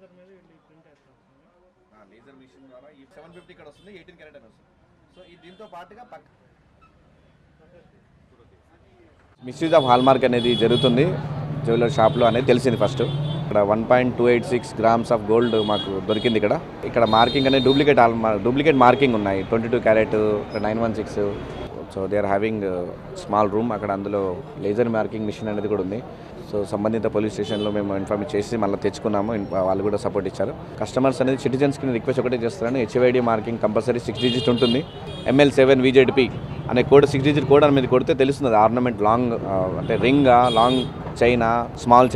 Laser మీద వీళ్ళు print వేస్తారు లేజర్ మిషన్ ద్వారా ఈ సెవెన్ ఫిఫ్టీ ఇక్కడ వస్తుంది ఎయిటీన్ క్యారెట్ అని వస్తుంది. సో ఈ దీంతో పాటుగా పక్క మిస్యూజ్ ఆఫ్ హాల్మార్క్ అనేది జరుగుతుంది. జ్యువెలర్ షాప్లో అనేది తెలిసింది ఫస్ట్ ఇక్కడ one point two eight six grams of gold మాకు దొరికింది ఇక్కడ. ఇక్కడ మార్కింగ్ అనేది డూప్లికేట్ డూప్లికేట్ మార్కింగ్ ఉన్నాయి. Twenty two carat nine one six so they are having small room అక్కడ అందులో లేజర్ మార్కింగ్ మిషన్ అనేది కూడా ఉంది. సో సంబంధిత పోలీస్ స్టేషన్లో మేము ఇన్ఫార్మ్ చేసి మళ్ళీ తెచ్చుకున్నాము. వాళ్ళు కూడా సపోర్ట్ ఇచ్చారు. కస్టమర్స్ అనేది సిటిజన్స్కి రిక్వెస్ట్ ఒకటే చేస్తున్నాను. HID marking compulsory six digit ఉంటుంది. ఎంఎల్ సెవెన్ విజెడ్పి అనే కోడ్ సిక్స్ డిజిట్ కోడ్ అనేది కొడితే తెలుస్తుంది. ఆర్నమెంట్ లాంగ్ uh, అంటే రింగా లాంగ్ చైనా స్మాల్